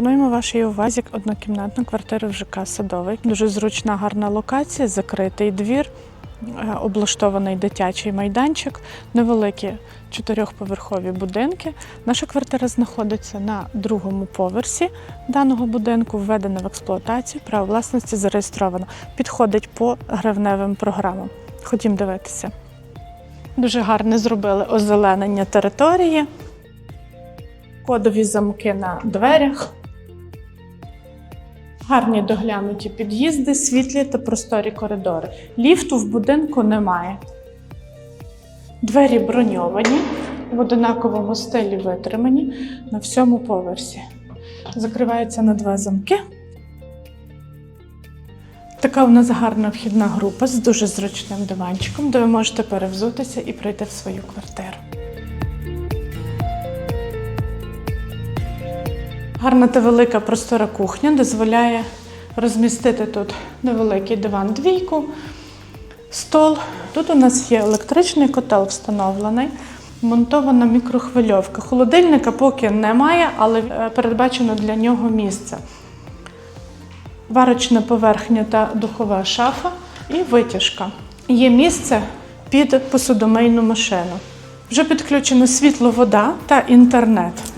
Пропонуємо вашій увазі однокімнатну квартиру в ЖК Садовий. Дуже зручна, гарна локація, закритий двір, е, облаштований дитячий майданчик, невеликі чотирьохповерхові будинки. Наша квартира знаходиться на другому поверсі даного будинку, введена в експлуатацію, право власності зареєстровано. Підходить по гривневим програмам. Ходім дивитися. Дуже гарне зробили озеленення території кодові замки на дверях, гарні доглянуті під'їзди, світлі та просторі коридори. Ліфту в будинку немає. Двері броньовані, в одинаковому стилі витримані на всьому поверсі. Закриваються на два замки. Така у нас гарна вхідна група з дуже зручним диванчиком, де ви можете перевзутися і прийти в свою квартиру. Гарна та велика простора кухня дозволяє розмістити тут невеликий диван двійку, стол. Тут у нас є електричний котел встановлений, монтована мікрохвильовка. Холодильника поки немає, але е, передбачено для нього місце. Варочна поверхня та духова шафа і витяжка. Є місце під посудомийну машину. Вже підключено світло, вода та інтернет.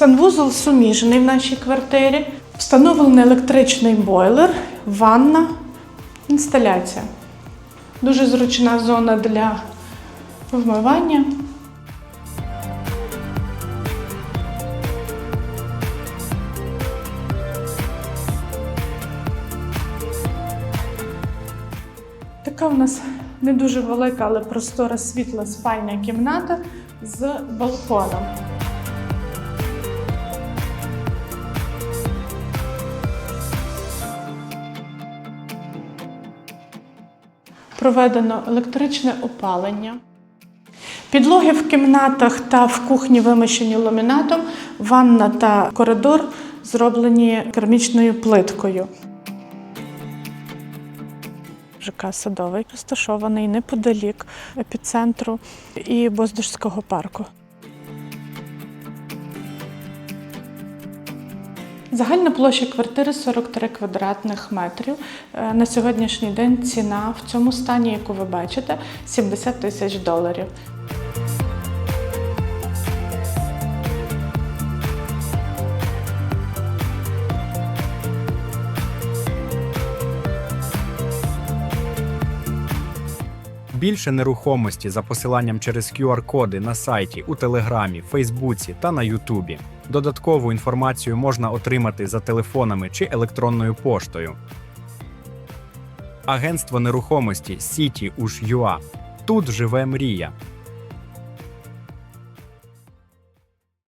Санвузол суміжений в нашій квартирі. Встановлений електричний бойлер, ванна, інсталяція. Дуже зручна зона для вмивання. Така у нас не дуже велика, але простора світла спальня кімната з балконом. Проведено електричне опалення. Підлоги в кімнатах та в кухні вимощені ламінатом, ванна та коридор зроблені керамічною плиткою. ЖК Садовий розташований неподалік епіцентру і Боздужського парку. Загальна площа квартири 43 квадратних метрів. Е, На сьогоднішній день ціна в цьому стані, яку ви бачите, 70 тисяч доларів. Більше нерухомості за посиланням через QR-коди на сайті, у Телеграмі, Фейсбуці та на Ютубі. Додаткову інформацію можна отримати за телефонами чи електронною поштою. Агентство нерухомості Уж.ЮА. Тут живе мрія.